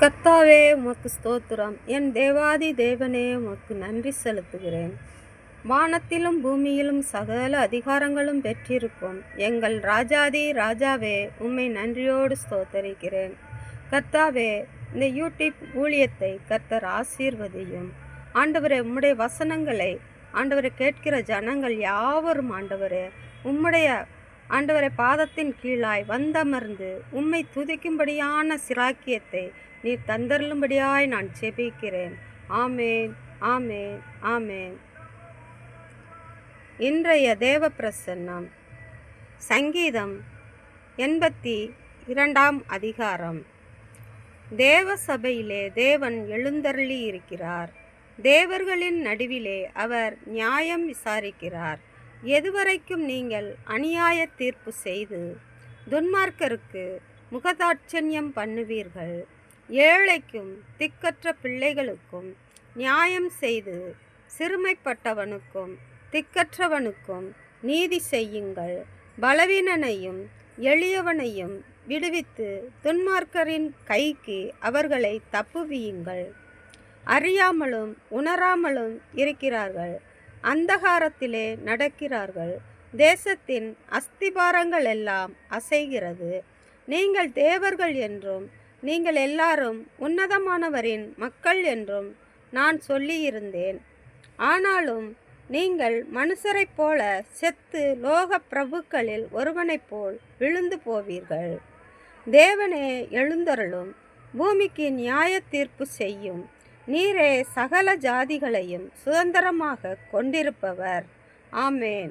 கர்த்தாவே உமக்கு ஸ்தோத்திரம். என் தேவாதி தேவனே உமக்கு நன்றி செலுத்துகிறேன். வானத்திலும் பூமியிலும் சகல அதிகாரங்களும் பெற்றிருக்கும். எங்கள் ராஜாதி ராஜாவே உம்மை நன்றியோடு ஸ்தோத்தரிக்கிறேன். கர்த்தாவே இந்த யூடியூப் ஊழியத்தை கர்த்தர் ஆசீர்வதியும். ஆண்டவரே உம்முடைய வசனங்களை ஆண்டவரை கேட்கிற ஜனங்கள் யாவரும் ஆண்டவரே உம்முடைய ஆண்டவரை பாதத்தின் கீழாய் வந்தமர்ந்து உம்மை துதிக்கும்படியான சிராக்கியத்தை நீர் தந்தருளும்படியாய் நான் செபிக்கிறேன் ஆமேன் ஆமேன் ஆமேன். இன்றைய தேவ பிரசன்னம் சங்கீதம் எண்பத்தி இரண்டாம் அதிகாரம். தேவ சபையிலே தேவன் எழுந்தருளி இருக்கிறார் தேவர்களின் நடுவிலே அவர் நியாயம் விசாரிக்கிறார். எதுவரைக்கும் நீங்கள் அநியாய தீர்ப்பு செய்து துன்மார்க்கருக்கு முகதாட்சண்யம் பண்ணுவீர்கள். ஏழைக்கும் திக்கற்ற பிள்ளைகளுக்கும் நியாயம் செய்து சிறுமைப்பட்டவனுக்கும் திக்கற்றவனுக்கும் நீதி செய்யுங்கள். பலவீனனையும் எளியவனையும் விடுவித்து துன்மார்க்கரின் கைக்கு அவர்களை தப்புவியுங்கள். அறியாமலும் உணராமலும் இருக்கிறார்கள். அந்தகாரத்திலே நடக்கிறார்கள். தேசத்தின் அஸ்திபாரங்கள் எல்லாம் அசைகிறது. நீங்கள் தேவர்கள் என்றும் நீங்கள் எல்லாரும் உன்னதமானவரின் மக்கள் என்றும் நான் சொல்லியிருந்தேன். ஆனாலும் நீங்கள் மனுஷரைப் போல செத்து லோக பிரபுக்களில் ஒருவனைப் போல் விழுந்து போவீர்கள். தேவனே எழுந்தருளும் பூமிக்கு நியாய தீர்ப்பு செய்யும். நீரே சகல ஜாதிகளையும் சுதந்திரமாக கொண்டிருப்பவர். ஆமேன்.